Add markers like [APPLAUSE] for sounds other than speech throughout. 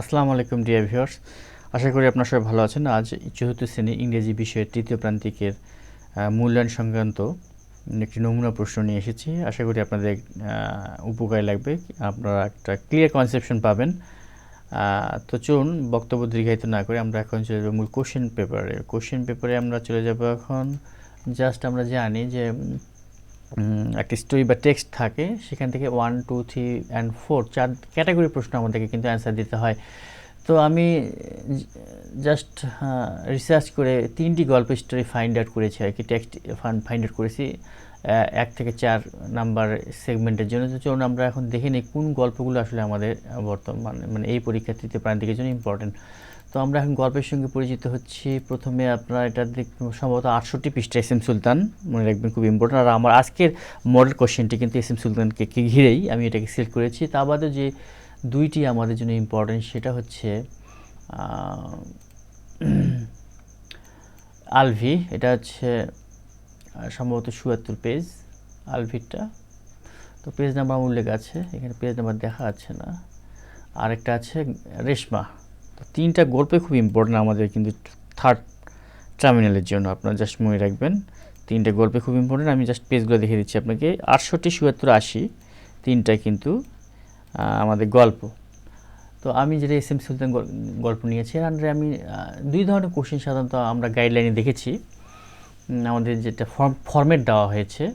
আসসালামু আলাইকুম, dear viewers. আশা করি আপনারা সবাই ভালো আছেন। আজ চতুর্থ শ্রেণি ইংরেজি বিষয়ের তৃতীয় প্রান্তিকের মূল্যায়ন সংক্রান্ত একটি নমুনা প্রশ্ন নিয়ে এসেছি। আশা করি আপনাদের উপকার লাগবে। আপনারা একটা ক্লিয়ার কনসেপশন পাবেন। তো চলুন বক্তব্য দীর্ঘায়িত না করে আমরা এখন চলে যাব মূল কোশ্চেন পেপারে কোশ্চেন পেপারে আমরা চলে যাব এখন। জাস্ট আমরা জানি যে একটা স্টোরি বা টেক্সট থাকে, সেখান থেকে one two three and four চার ক্যাটাগরি প্রশ্ন আমাদেরকে কিন্তু অ্যান্সার দিতে হয়। তো আমি জাস্ট রিসার্চ করে তিনটি গল্প স্টোরি ফাইন্ড আউট করেছি আর কি টেক্সট ফাইন্ড আউট করেছি এক থেকে চার নাম্বার সেগমেন্টের জন্য। চলুন আমরা এখন দেখে নিই কোন গল্পগুলো আসলে আমাদের বর্তমানে মানে এই পরীক্ষা তৃতীয় প্রান্তিকের জন্য ইম্পর্টেন্ট তো আমরা এখন গল্পের সঙ্গে পরিচিত হচ্ছি। প্রথমে আপনারা এটা দেখ, সম্ভবত আটষট্টি পৃষ্ঠা এস এম সুলতান, মনে রাখবেন খুব ইম্পর্টেন্ট আর আমার আজকের মডেল কোশ্চেনটি কিন্তু এস এম সুলতানকে ঘিরেই আমি এটাকে সিলেক্ট করেছি। তা বাদে যে দুইটি আমাদের জন্য ইম্পর্টেন্ট সেটা হচ্ছে [CLEARS THROAT] আলভি, এটা হচ্ছে সম্ভবত চুয়াত্তর পেজ আলভিটা। তো পেজ নাম্বার উল্লেখ আছে, এখানে পেজ নাম্বার দেখা যাচ্ছে না। আরেকটা আছে, রেশমা। তো তিনটা গল্পে খুব ইম্পর্টেন্ট আমাদের কিন্তু থার্ড টার্মিনালের জন্য আপনারা জাস্ট মনে রাখবেন। তিনটে গল্পে খুব ইম্পর্টেন্ট আমি জাস্ট পেজগুলো দেখে দিচ্ছি আপনাকে। আটষট্টি চুয়াত্তর আশি, তিনটা কিন্তু আমাদের গল্প। তো আমি যেটা এস এম সুলতান গল- গল্প নিয়েছি আন্ডারে আমি দুই ধরনের কোশ্চেন সাধারণত আমরা গাইডলাইনে দেখেছি। আমাদের যেটা ফর্ম ফর্মেট দেওয়া হয়েছে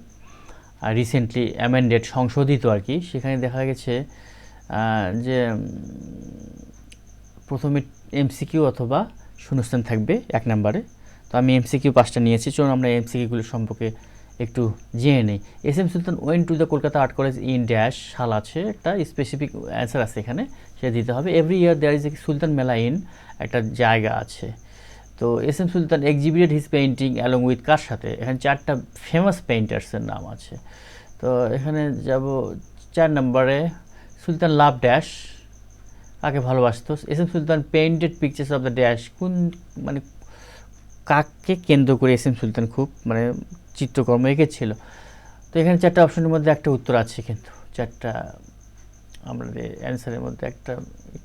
আর রিসেন্টলি অ্যামেন্ডেড সংশোধিত আর কি। সেখানে দেখা গেছে যে প্রথমে এমসিকিউ অথবা শূন্যস্থান থাকবে এক নম্বরে। তো আমি এমসিকিউ পাঁচটা নিয়েছি। চলুন আমরা এমসিকিউগুলো সম্পর্কে একটু জেনে নিই। S M Sultan went to the Kolkata art college in dash সাল আছে। একটা স্পেসিফিক অ্যান্সার আছে এখানে সে দিতে হবে। Every year there is a সুলতান মেলা ইন একটা জায়গা আছে। তো S M Sultan exhibited his painting along with কার সাথে? এখানে চারটা ফেমাস পেইন্টার্সের নাম আছে। তো এখানে যাব চার নম্বরে, সুলতান লাভ ড্যাশ কাকে ভালোবাসতো? S M Sultan painted pictures of the dash কোন মানে কাককে কেন্দ্র করে এস এম সুলতান খুব মানে চিত্রকর্ম এঁকেছিল? তো এখানে চারটা অপশনের মধ্যে একটা উত্তর আছে কিন্তু। চারটা, আমাদের অ্যান্সারের মধ্যে একটা,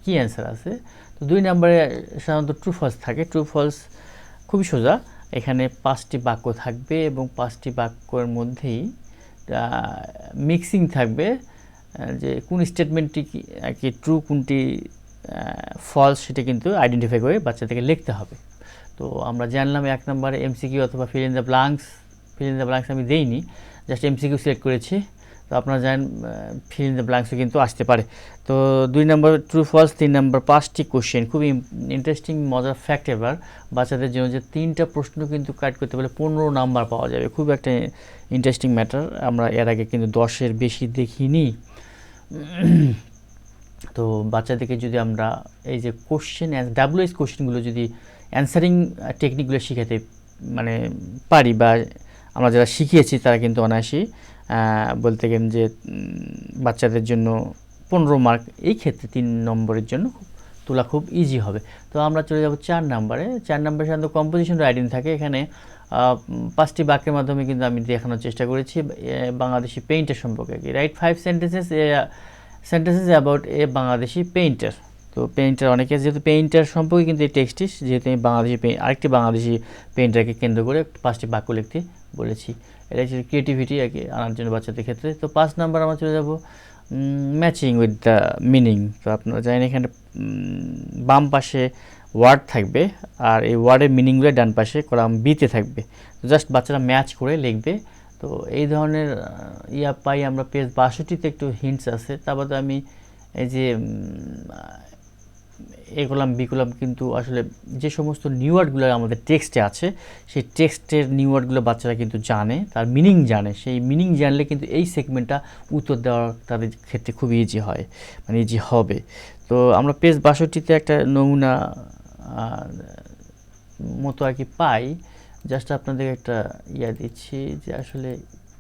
কি অ্যান্সার আছে? তো দুই নম্বরে সাধারণত ট্রু ফলস থাকে। ট্রু ফলস খুবই সোজা। এখানে পাঁচটি বাক্য থাকবে এবং পাঁচটি বাক্যের মধ্যেই মিক্সিং থাকবে। যে কোন স্টেটমেন্টটি কি ট্রু কোনটি ফলস সেটা কিন্তু আইডেন্টিফাই করে বাচ্চাদেরকে লিখতে হবে। তো আমরা জানলাম এক নম্বরে এমসিকিউ অথবা fill in the blanks fill in the blanks আমি দেইনি জাস্ট এমসিকিউ সিলেক্ট করেছি। তো আপনারা জানেন ফিল ইন দ্য ব্লাঙ্কসও কিন্তু আসতে পারে। তো দুই নম্বর ট্রু ফলস তিন নম্বর পাঁচটি কোশ্চেন খুব ইন্টারেস্টিং মজার ফ্যাক্ট এবার, বাচ্চাদের জন্য যে তিনটা প্রশ্ন কিন্তু কাট করতে পারলে পনেরো নাম্বার পাওয়া যাবে। খুব একটা ইন্টারেস্টিং ম্যাটার আমরা এর আগে কিন্তু দশের বেশি দেখিনি। [CLEARS THROAT] তো বাচ্চাদেরকে যদি আমরা এই যে কোশ্চেন ডাব্লিউএস কোশ্চেনগুলো যদি অ্যান্সারিং টেকনিকগুলো শিখাতে মানে পারি বা আমরা যারা শিখিয়েছি তারা কিন্তু অনায়াসেই বলতে গেলেন যে বাচ্চাদের জন্য পনেরো মার্ক এই ক্ষেত্রে তিন নম্বরের জন্য খুব তোলা খুব ইজি হবে। তো আমরা চলে যাব চার নাম্বারে। চার নম্বরে সাধারণত কম্পোজিশন রাইটিং থাকে। এখানে পাঁচটি বাক্যের মাধ্যমে কিন্তু আমি দেখানোর চেষ্টা করেছি। বাংলাদেশি পেইন্টের সম্পর্কে কি। Write five sentences sentences about a Bangladeshi painter তো পেইন্টার অনেকে, যেহেতু পেইন্টার সম্পর্কে কিন্তু এই টেক্সটটি যেহেতু আমি বাংলাদেশি আরেকটি বাংলাদেশি পেইন্টারকে কেন্দ্র করে পাঁচটি বাক্য লিখতে বলেছি। এটা হচ্ছে ক্রিয়েটিভিটি আর কি, আনার জন্য বাচ্চাদের ক্ষেত্রে। তো পাঁচ নাম্বার আমরা চলে যাব। ম্যাচিং উইথ দ্য মিনিং তো আপনারা জানেন এখানে বাম পাশে ওয়ার্ড থাকবে আর এই ওয়ার্ডের মিনিংগুলো ডান পাশে কলাম বিতে থাকবে। তো জাস্ট বাচ্চারা ম্যাচ করে লিখবে। তো এই ধরনের ইয়া পাই আমরা পেজ বাষট্টিতে একটু হিন্টস আছে। তারপর তো আমি এই যে এ কলাম বি কলাম কিন্তু আসলে যে সমস্ত নিউ ওয়ার্ডগুলো আমাদের টেক্সটে আছে, সেই টেক্সটের নিউ ওয়ার্ডগুলো বাচ্চারা কিন্তু জানে, তার মিনিং জানে। সেই মিনিং জানলে কিন্তু এই সেগমেন্টটা উত্তর দেওয়ার তাদের ক্ষেত্রে খুব ইজি হয় মানে ইজি হবে। তো আমরা পেজ বাষট্টিতে একটা নমুনা মতো আর কি পাই। জাস্ট আপনাদের একটা ইয়া দিচ্ছি যে আসলে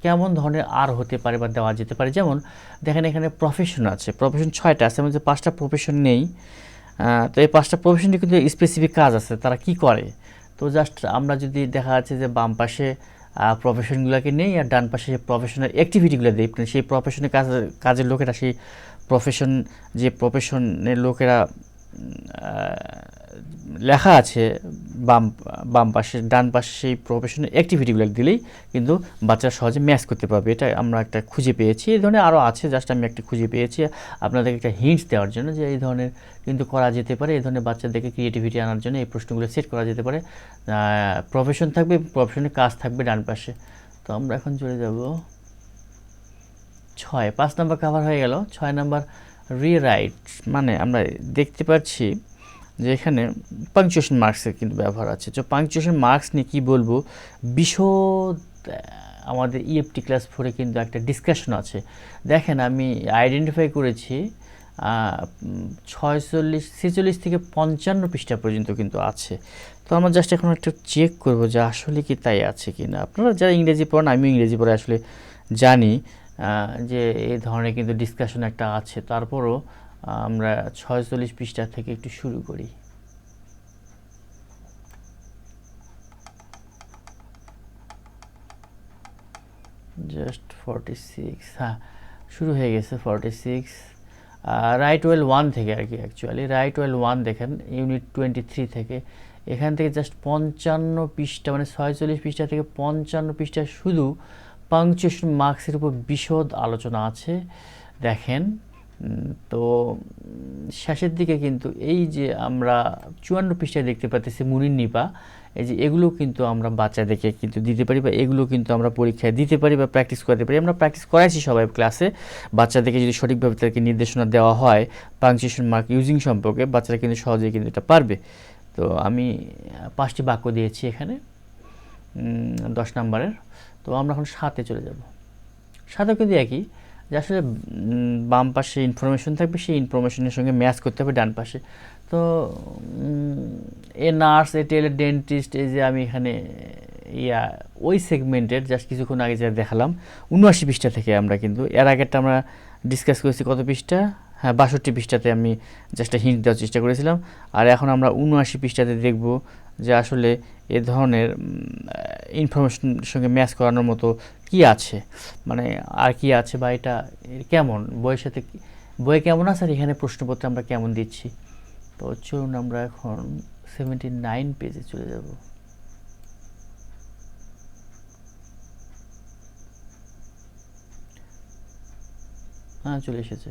কেমন ধরনের আর হতে পারে বা দেওয়া যেতে পারে। যেমন, দেখেন এখানে প্রফেশন আছে প্রফেশন ছয়টা আছে মধ্যে পাঁচটা প্রফেশন নেই। তো এই পাঁচটা প্রফেশনটি কিন্তু স্পেসিফিক কাজ আছে, তারা কি করে? তো জাস্ট আমরা যদি দেখা যাচ্ছে যে বাম পাশে প্রফেশনগুলোকে নেই আর ডান পাশে সেই প্রফেশনাল অ্যাক্টিভিটিগুলো দিই সেই প্রফেশনের কাজ কাজের লোকেরা, সেই প্রফেশন যে প্রফেশনের লোকেরা লেখা আছে বাম বাম পাশে, ডান পাশে সেই প্রফেশনাল অ্যাক্টিভিটিগুলো দিলেই কিন্তু বাচ্চা সহজে ম্যাচ করতে পারবে। এটা আমরা একটা খুঁজে পেয়েছি। এই ধরনের আরও আছে জাস্ট আমি একটা খুঁজে পেয়েছি। আপনাদেরকে একটা হিন্টস দেওয়ার জন্য যে এই ধরনের কিন্তু করা যেতে পারে। এই ধরনের বাচ্চাদেরকে ক্রিয়েটিভিটি আনার জন্য এই প্রশ্নগুলো সেট করা যেতে পারে। প্রফেশন থাকবে প্রফেশনের কাজ থাকবে ডান পাশে। তো আমরা এখন চলে যাব ছয়। পাঁচ নাম্বার কাভার হয়ে গেল। ছয় নাম্বার রিরাইট মানে আমরা দেখতে পাচ্ছি যে এখানে পাংচুয়েশন মার্কসের কিন্তু ব্যবহার আছে। তো পাংচুয়েশন মার্কস নিয়ে কী বলব? বিশদ আমাদের ইএফটি ক্লাস ফোরে কিন্তু একটা ডিসকাশন আছে। দেখেন আমি আইডেন্টিফাই করেছি ছয়চল্লিশ, ছেচল্লিশ থেকে পঞ্চান্ন পৃষ্ঠা পর্যন্ত কিন্তু আছে। তো আমরা জাস্ট এখন একটু চেক করব যে আসলে কি তাই আছে কি না আপনারা যারা ইংরেজি পড়েন, আমিও ইংরেজি পড়ে আসলে জানি যে এই ধরনের কিন্তু ডিসকাশন একটা আছে। তারপরও আমরা ছয়চল্লিশ পৃষ্ঠা থেকে একটু শুরু করি। জাস্ট ফর্টি সিক্স হ্যাঁ শুরু হয়ে গেছে forty six right well one থেকে আর কি অ্যাকচুয়ালি রাইট ওয়েল ওয়ান দেখেন ইউনিট টোয়েন্টি থ্রি থেকে। এখান থেকে জাস্ট পঞ্চান্ন পৃষ্ঠা মানে ছয়চল্লিশ পৃষ্ঠা থেকে পঞ্চান্ন পৃষ্ঠা শুধু পাংচুয়েশন মার্কসের উপর বিশদ আলোচনা আছে। দেখেন তো শেষের দিকে কিন্তু এই যে আমরা চুয়ান্ন পৃষ্ঠায় দেখতে পাচ্ছি মুনির নিপা, এই যে এগুলো কিন্তু আমরা বাচ্চাদেরকে কিন্তু দিতে পারি বা এগুলো কিন্তু আমরা পরীক্ষায় দিতে পারি বা প্র্যাকটিস করতে পারি। আমরা প্র্যাকটিস করাইছি সবাই ক্লাসে বাচ্চাদেরকে যদি সঠিকভাবে তাদেরকে নির্দেশনা দেওয়া হয় পাংচুয়েশন মার্ক ইউজিং সম্পর্কে বাচ্চারা কিন্তু সহজেই কিন্তু এটা পারবে। তো আমি পাঁচটি বাক্য দিয়েছি এখানে দশ নম্বরের। তো আমরা এখন সাতে চলে যাব। সাথেও কিন্তু একই। যে আসলে বাম পাশে ইনফরমেশন থাকবে, সেই ইনফরমেশনের সঙ্গে ম্যাচ করতে হবে ডান পাশে। তো এ নার্স এ টেলে ডেন্টিস্ট এই যে আমি এখানে, ইয়া, ওই সেগমেন্টের জাস্ট কিছুক্ষণ আগে যা দেখালাম, উনআশি পৃষ্ঠা থেকে আমরা কিন্তু, এর আগেরটা আমরা ডিসকাস করেছি কত পৃষ্ঠা? হ্যাঁ বাষট্টি পৃষ্ঠাতে আমি জাস্ট হিন্ট দেওয়ার চেষ্টা করেছিলাম। আর এখন আমরা উনআশি পৃষ্ঠাতে দেখব যে আসলে এ ধরনের ইনফরমেশন সঙ্গে ম্যাচ করানোর মতো কি আছে? মানে আর কি আছে বা এটা কেমন? বইয়ের সাথে বইয়ে কেমন আছে আর এখানে প্রশ্নপত্র আমরা কেমন দিচ্ছি? তো চলুন আমরা এখন সেভেন্টি নাইন পেজে চলে যাব। হ্যাঁ চলে এসেছে।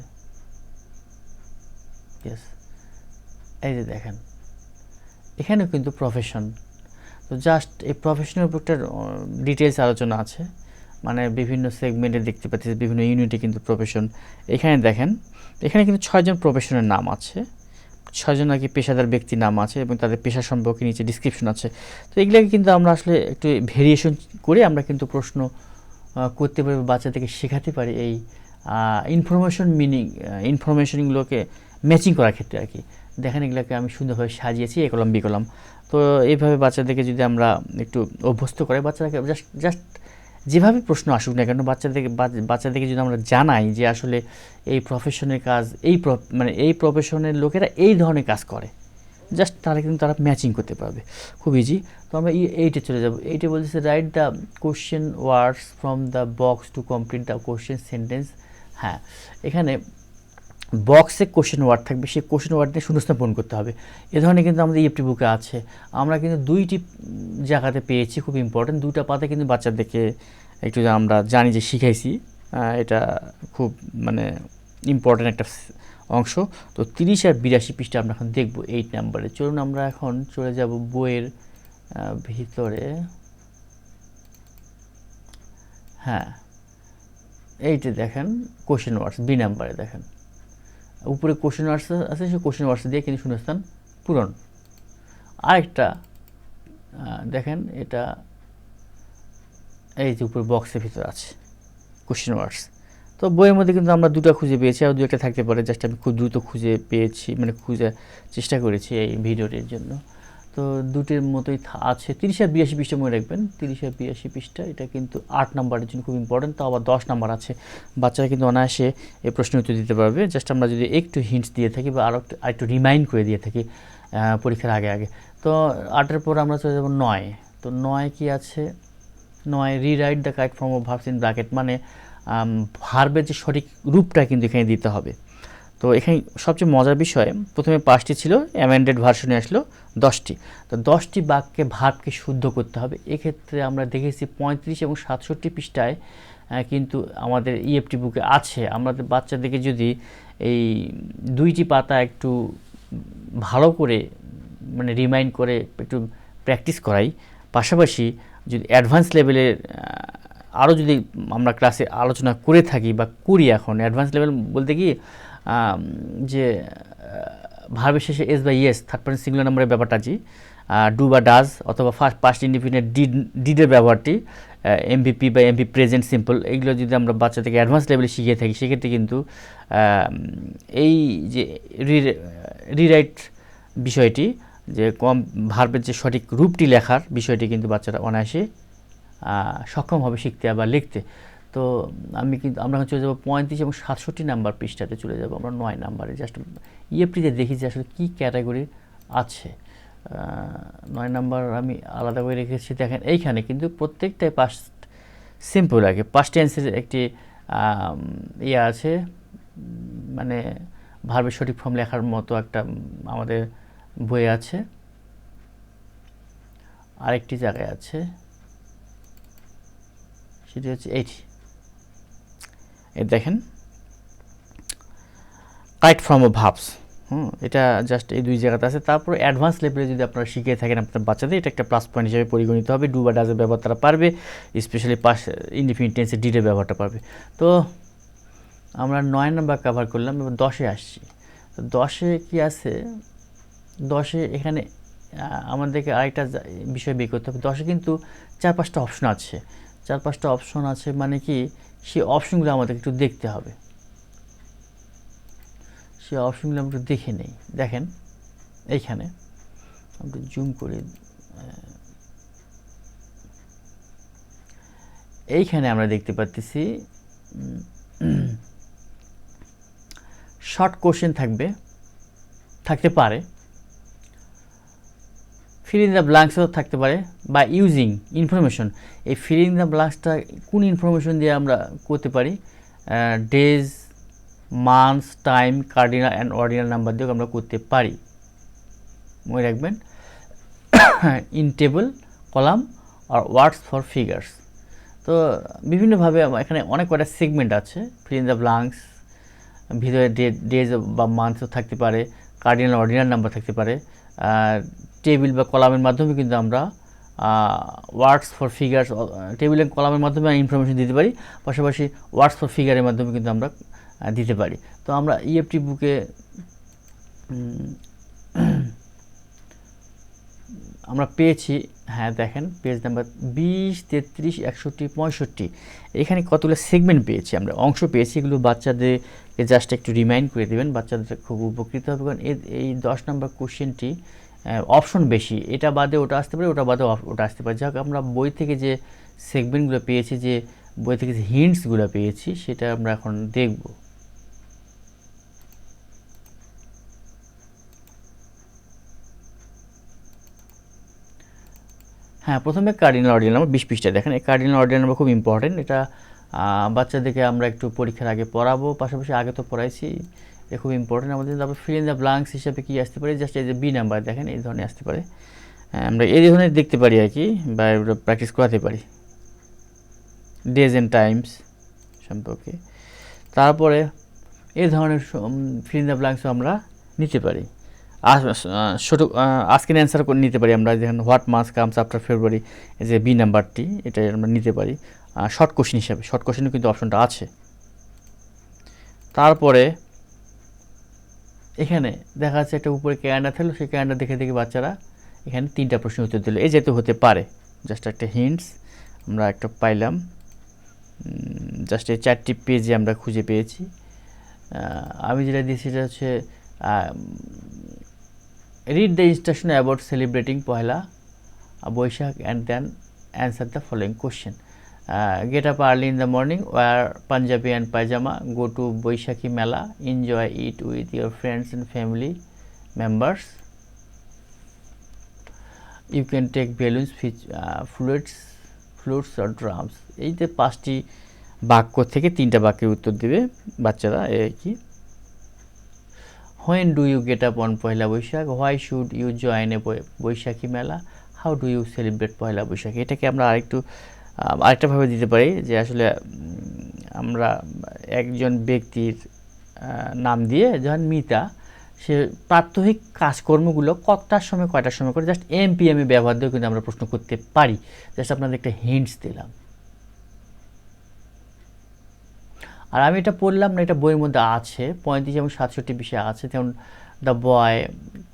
এই যে দেখেন। এখানে কিন্তু প্রফেশন তো জাস্ট এই প্রফেশনের উপর একটা ডিটেলস আলোচনা আছে। মানে বিভিন্ন সেগমেন্টে দেখতে পাচ্ছি, বিভিন্ন ইউনিটে কিন্তু প্রফেশন এখানে দেখেন, এখানে কিন্তু ছয়জন প্রফেশনের নাম আছে। ছয়জন আর কি পেশাদার ব্যক্তির নাম আছে এবং তাদের পেশা সম্পর্কে নিচে ডিসক্রিপশন আছে। তো এগুলোকে কিন্তু আমরা আসলে একটু ভেরিয়েশন করে আমরা কিন্তু প্রশ্ন করতে পারি বাচ্চাদেরকে শেখাতে পারি এই ইনফরমেশন মিনিং ইনফরমেশনগুলোকে ম্যাচিং করার ক্ষেত্রে আর কি। দেখেন এগুলোকে আমি সুন্দরভাবে সাজিয়েছি, এ কলম, বি কলম। তো এইভাবে বাচ্চাদেরকে যদি আমরা একটু অভ্যস্ত করে বাচ্চাদেরকে জাস্ট জাস্ট যেভাবে প্রশ্ন আসুক না কেন, বাচ্চাদেরকে বাচ্চাদেরকে যদি আমরা জানাই যে আসলে এই প্রফেশনের কাজ, এই মানে এই প্রফেশনের লোকেরা এই ধরনের কাজ করে জাস্ট তারা কিন্তু তারা ম্যাচিং করতে পারবে। খুব ইজি তো আমরা এই, এইটে চলে যাব। এইটে বলতেছে write the question words from the box to complete the question sentence হ্যাঁ এখানে বক্সে কোশ্চেন ওয়ার্ড থাকবে, সেই কোশ্চেন ওয়ার্ড নিয়ে শূন্যস্থান পূরণ করতে হবে। এ ধরনের কিন্তু আমাদের ইএফটি বুকে আছে। আমরা কিন্তু দুইটি জায়গাতে পেয়েছি, খুব ইম্পর্টেন্ট দুইটা পাতে কিন্তু বাচ্চাদেরকে একটু আমরা জানি যে শিখাইছি এটা খুব মানে ইম্পর্টেন্ট একটা অংশ। তো তিরিশ আর বিরাশি পৃষ্ঠা আমরা এখন দেখব এইট নাম্বারে চলুন আমরা এখন চলে যাব বইয়ের ভিতরে। হ্যাঁ এইটা দেখেন কোশ্চেন ওয়ার্ডস বি নাম্বারে দেখেন। উপরে কোশ্চেন ওয়ার্ডস আছে সেই কোশ্চেন ওয়ার্ডস দিয়ে কিন্তু শূন্যস্থান পূরণ। আরেকটা দেখেন এটা এই যে উপরে বক্সের ভিতর আছে কোশ্চেন ওয়ার্ডস তো বইয়ের মধ্যে কিন্তু আমরা দুটো খুঁজে পেয়েছি, আর দু একটা থাকতে পারে জাস্ট আমি খুব দ্রুত খুঁজে পেয়েছি মানে খুঁজে চেষ্টা করেছি এই ভিডিওটির জন্য। তো দুটির মতোই আছে। তিরিশ আর বিরাশি পৃষ্ঠা মনে রাখবেন। তিরিশ আর বিরাশি পৃষ্ঠা এটা কিন্তু আট নাম্বারের জন্য খুব ইম্পর্টেন্ট তো আবার দশ নাম্বার আছে। বাচ্চারা কিন্তু অনায়াসে এই প্রশ্নের উত্তর দিতে পারবে। জাস্ট আমরা যদি একটু হিন্টস দিয়ে থাকি বা আরও একটু রিমাইন্ড করে দিয়ে থাকি পরীক্ষার আগে আগে। তো আটের পর আমরা চলে যাব নয়। তো নয় কি আছে? নয় rewrite the correct form of verbs in bracket মানে ভার্বের যে সঠিক রূপটা কিন্তু এখানে দিতে হবে। তো এখানে সবচেয়ে মজার বিষয়, প্রথমে পাঁচটি ছিল অ্যামেন্ডেড ভার্সনে আসলো দশটি। তো দশটি বাক্যে ভাবকে শুদ্ধ করতে হবে। এক্ষেত্রে আমরা দেখেছি পঁয়ত্রিশ এবং সাতষট্টি পৃষ্ঠায় কিন্তু আমাদের ইএফটি বুকে আছে। আমাদের বাচ্চাদেরকে যদি এই দুইটি পাতা একটু ভালো করে মানে রিমাইন্ড করে একটু প্র্যাকটিস করাই, পাশাপাশি যদি অ্যাডভান্স লেভেলের আরও যদি আমরা ক্লাসে আলোচনা করে থাকি বা করি এখন অ্যাডভান্স লেভেল বলতে কি যে ভার্বের শেষে এস বা ইয়েস থার্ড পার্সন সিঙ্গুলার নাম্বারের ব্যাপারটা জি ডু বা ডাজ অথবা ফার্স্ট পাস্ট ইন্ডিপেন্ডেন্ট ডিড ডিডের ব্যবহারটি এমভিপি বা এমপি প্রেজেন্ট সিম্পল এইগুলো যদি আমরা বাচ্চাদেরকে অ্যাডভান্স লেভেলে শিখিয়ে থাকি, সেক্ষেত্রে কিন্তু এই যে রিরাইট বিষয়টি, যে কম, ভার্বের যে সঠিক রূপটি লেখার বিষয়টি কিন্তু বাচ্চারা অনায়াসে সক্ষম হবে শিখতে বা লিখতে। তো আমি কিন্তু আমরা চলে যাব পঁয়ত্রিশ এবং সাতষট্টি নাম্বার পৃষ্ঠাতে চলে যাব, আমরা নয় নাম্বারে। জাস্ট ইএফটিতে দেখি যে আসলে কী ক্যাটাগরি আছে। নয় নাম্বার আমি আলাদা করে রেখেছি, দেখেন এইখানে কিন্তু প্রত্যেকটাই পাস্ট সিম্পল আগে। পাস্ট টেন্সের একটি ইয়ে আছে মানে ভার্বের সঠিক ফর্ম লেখার মতো একটা আমাদের বই আছে। আরেকটি জায়গায় আছে, সেটি হচ্ছে এইটি এই দেখেন। কাইট ফ্রম ও ভাবস হুম, এটা জাস্ট এই দুই জায়গাতে আছে। তারপর অ্যাডভান্স লেভেলে যদি আপনারা শিখিয়ে থাকেন আপনার বাচ্চাদের, এটা একটা প্লাস পয়েন্ট হিসেবে পরিগণিত হবে। ডু বা ডাজের ব্যবহার তারা পারবে। স্পেশালি পাস ইন্ডিপেন্ডেন্ট টেন্সের ব্যবহারটা পারবে। তো আমরা নয় নাম্বার কভার করলাম, এবার দশে আসছি। দশে কি আছে? দশে এখানে আমাদেরকে আরেকটা বিষয় বের করতে হবে। দশে কিন্তু চার পাঁচটা অপশন আছে। চার পাঁচটা অপশন আছে মানে কি? সেই অপশনগুলো আমাদের একটু দেখতে হবে। সেই অপশনগুলো আমরা একটু দেখে নেই। দেখেন, এইখানে আমরা জুম করে এইখানে আমরা দেখতে পাচ্ছি শর্ট কোশ্চেন থাকবে, থাকতে পারে। ফিল ইন দ্য ব্ল্যাঙ্কসও থাকতে পারে বা ইউজিং ইনফরমেশন এই ফিল ইন দ্য ব্ল্যাঙ্কসটা কোন ইনফরমেশন দিয়ে আমরা করতে পারি? Days months time cardinal and ordinal number দিয়েও আমরা করতে পারি। মনে রাখবেন। ইন টেবল কলাম আর ওয়ার্ডস ফর ফিগার্স তো বিভিন্নভাবে এখানে অনেক কটা সেগমেন্ট আছে। ফিল ইন দ্য ব্ল্যাঙ্কস ভিতরে ডেজ বা মান্থও থাকতে পারে। কার্ডিনাল অর্ডিনাল নাম্বার থাকতে পারে। টেবিল বা কলামের মাধ্যমে কিন্তু আমরা ওয়ার্ডস ফর ফিগার্স টেবিল এবং কলামের মাধ্যমে ইনফরমেশন দিতে পারি। পাশাপাশি ওয়ার্ডস ফর ফিগারের মাধ্যমে কিন্তু আমরা দিতে পারি। তো আমরা E ইএফটি বুকে আমরা পেয়েছি হ্যাঁ দেখেন পেজ নাম্বার বিশ, তেত্রিশ, একষট্টি, পঁয়ষট্টি। এখানে কতগুলো সেগমেন্ট পেয়েছি আমরা? অংশ পেয়েছি এগুলো বাচ্চাদেরকে জাস্ট একটু রিমাইন্ড করে দেবেন, বাচ্চাদের খুব উপকৃত হবে। কারণ এ- এই দশ নম্বর কোশ্চেনটি অপশন বেশি। এটা বাদে ওটা আসতে পারে, ওটা বাদে ওটা আসতে পারে। যাক, আমরা বই থেকে যে সেগমেন্টগুলো পেয়েছি, যে বই থেকে যে হিন্টসগুলো পেয়েছি, সেটা আমরা এখন দেখব। হ্যাঁ প্রথমে কার্ডিনাল অর্ডিনাল নাম্বার বিশ পৃষ্ঠা। দেখেন, এই কার্ডিনাল অর্ডিনাল নাম্বার খুব ইম্পর্টেন্ট এটা বাচ্চাদেরকে আমরা একটু পরীক্ষার আগে পড়াবো। পাশাপাশি আগে তো পড়াইছি, এ খুব ইম্পর্টেন্ট আমাদের তারপর ফিল ইন দ্য ব্লাঙ্কস হিসাবে কী আসতে পারে? জাস্ট এই যে বি নাম্বার দেখেন, এই ধরনের আসতে পারে। আমরা এই ধরনের দেখতে পারি আর কি, বা প্র্যাকটিস করাতে পারি। ডেজ অ্যান্ড টাইমস সম্পর্কে। তারপরে এই ধরনের ফিল ইন দ্য ব্লাঙ্কসও আমরা নিতে পারি। ছোটো আজকের অ্যান্সার নিতে পারি। আমরা যেখানে হোয়াট মাস কামস আফটার ফেব্রুয়ারি যে বি নাম্বারটি এটা আমরা নিতে পারি। শর্ট কোশ্চেন হিসাবে শর্ট কোশ্চেনও কিন্তু অপশনটা আছে। তারপরে এখানে দেখা যাচ্ছে একটা উপরে ক্যালেন্ডার থাকল, সেই ক্যালেন্ডার দেখে দেখে বাচ্চারা এখানে তিনটা প্রশ্ন উত্তর দিল। এই যেহেতু হতে পারে জাস্ট একটা হিন্টস আমরা একটা পাইলাম। জাস্ট এই চারটি পেজে আমরা খুঁজে পেয়েছি। আমি যেটা দিয়েছি সেটা হচ্ছে read the instruction about celebrating Poila Boishakh and then answer the following question get up early in the morning wear Panjabi and pyjama go to Boishakhi mela enjoy it with your friends and family members you can take balloons ফিচ fluids flutes আর drums এই যে পাঁচটি বাক্য থেকে তিনটা বাক্যের উত্তর দেবে বাচ্চারা এই কি? When do you get up on Poila Boishakh? Why should you join a Boishakhi mela how do you celebrate Poila Boishakhi? এটাকে আমরা আরেকটু আরেকটাভাবে দিতে পারি যে আসলে আমরা একজন ব্যক্তির নাম দিয়ে যখন মিতা, সে প্রাত্যহিক কাজকর্মগুলো কতটার সময় কয়টার সময় করে জাস্ট এম পি এম ব্যবহার দিয়ে কিন্তু আমরা প্রশ্ন করতে পারি। জাস্ট আপনাদের একটা হিন্টস দিলাম। আর আমি এটা পড়লাম না, এটা বইয়ের মধ্যে আছে, পঁয়ত্রিশ এবং সাতষট্টি বিষয় আছে, যেমন the boy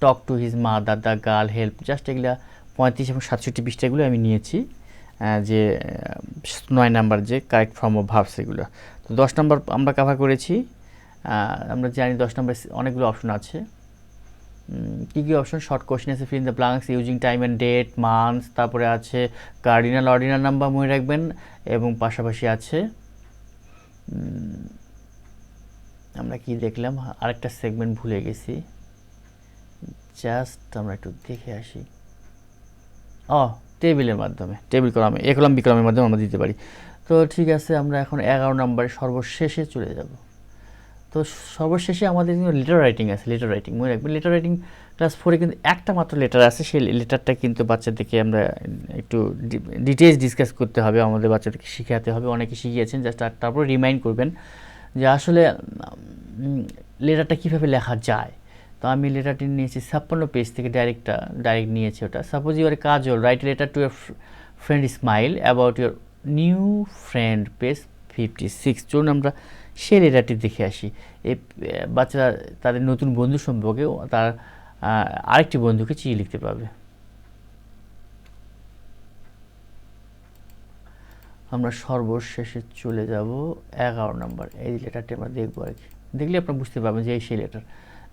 talk to his mother the girl help just এগুলো পঁয়ত্রিশ এবং সাতষট্টি পৃষ্ঠাগুলো আমি নিয়েছি। যে নয় নাম্বার যে কারেক্ট ফর্ম অফ ভার্বস এগুলো। তো দশ নম্বর আমরা কাভার করেছি। আমরা জানি দশ নম্বর অনেকগুলো অপশন আছে। কী কী অপশন শর্ট কোশ্চেন আছে fill in the blanks using time and date months তারপরে আছে কার্ডিনাল অর্ডিনাল নাম্বার মনে রাখবেন এবং পাশাপাশি আছে আমরা কি দেখলাম? আরেকটা সেগমেন্ট ভুলে গেছি। জাস্ট আমরা একটু দেখে আসি। ও টেবিলের মাধ্যমে, টেবিল কলামে, এ কলাম বি কলামের মাধ্যমে আমরা দিতে পারি। তো ঠিক আছে, আমরা এখন এগারো নম্বরে সর্বশেষে চলে যাব। তো সর্বশেষে আমাদের কিন্তু লেটার রাইটিং আছে লেটার রাইটিং মনে রাখবেন লেটার রাইটিং ক্লাস ফোরে কিন্তু একটা মাত্র লেটার আছে, সেই লেটারটা কিন্তু বাচ্চাদেরকে আমরা একটু ডিটেলস ডিসকাস করতে হবে, আমাদের বাচ্চাদেরকে শিখাতে হবে। অনেকে শিখিয়েছেন জাস্ট তারপর রিমাইন্ড করবেন যে আসলে লেটারটা কীভাবে লেখা যায়। তো আমি লেটারটি নিয়েছি ছাপ্পান্ন পেজ থেকে ডাইরেক্টটা ডাইরেক্ট নিয়েছি ওটা। Suppose you're Kajal write letter to your friend smile about your new friend page fifty six চলুন আমরা সেই লেটারটি দেখে আসি। এই বাচ্চারা, তাদের নতুন বন্ধু সম্পর্কে তার আরেকটি বন্ধুকে চিঠি লিখতে পারবে। আমরা সর্বশেষে চলে যাব এগারো নম্বর। এই লেটারটি আমরা দেখব আর কি। দেখলে আপনারা বুঝতে পারবেন যে এই সেই লেটার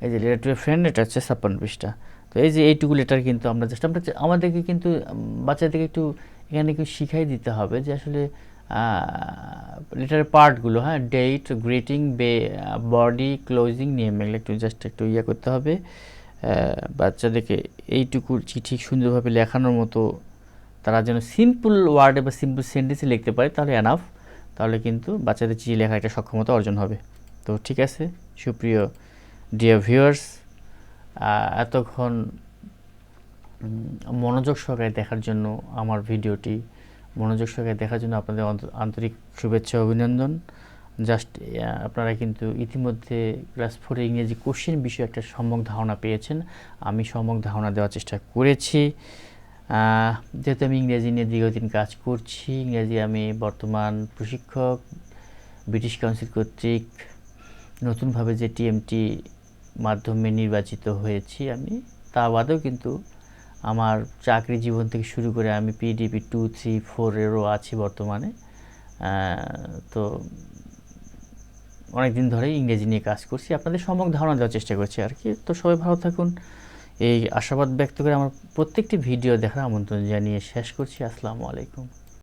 এই যে লেটার টু এ ফ্রেন্ড এটা হচ্ছে ছাপ্পান্ন পৃষ্ঠা। তো এই যে এইটুকু লেটার কিন্তু আমরা জাস্ট আমরা আমাদেরকে কিন্তু বাচ্চাদেরকে একটু এখানে একটু শিখাই দিতে হবে যে আসলে লেটারের পার্টগুলো হ্যাঁ ডেট গ্রিটিং বে বডি ক্লোজিং নেম এগুলো একটু জাস্ট একটু ইয়ে করতে হবে। বাচ্চাদেরকে এইটুকু চিঠি সুন্দরভাবে লেখানোর মতো তারা যেন সিম্পল ওয়ার্ডে বা সিম্পল সেন্টেন্সে লিখতে পারে, তাহলে এনাফ তাহলে কিন্তু বাচ্চাদের চিঠি লেখার একটা সক্ষমতা অর্জন হবে। তো ঠিক আছে, সুপ্রিয় ডিয়ার ভিউয়ার্স এতক্ষণ মনোযোগ সহকারে দেখার জন্য আমার ভিডিওটি মনোযোগ সহকারে দেখার জন্য আপনাদের আন্তরিক শুভেচ্ছা অভিনন্দন। জাস্ট আপনারা কিন্তু ইতিমধ্যে ক্লাস ফোরে ইংরেজি কোশ্চেন বিষয়ে একটা সম্যক ধারণা পেয়েছেন। আমি সম্যক ধারণা দেওয়ার চেষ্টা করেছি। যেহেতু আমি ইংরেজি নিয়ে দীর্ঘদিন কাজ করছি, ইংরেজি আমি বর্তমান প্রশিক্ষক ব্রিটিশ কাউন্সিল কর্তৃক নতুনভাবে যে টিএমটি মাধ্যমে নির্বাচিত হয়েছি আমি। তা বাদেও কিন্তু আমার চাকরি জীবন থেকে শুরু করে আমি পিডিপি টু থ্রি ফোরেরও আছি বর্তমানে। তো অনেক দিন ধরেই ইংরেজি নিয়ে কাজ করছি। আপনাদের সম্যক ধারণা দেওয়ার চেষ্টা করছি আর কি। তো সবাই ভালো থাকুন। এই আশাবাদ ব্যক্ত করে আমার প্রত্যেকটি ভিডিও দেখার আমন্ত্রণ জানিয়ে শেষ করছি। আসসালামু আলাইকুম।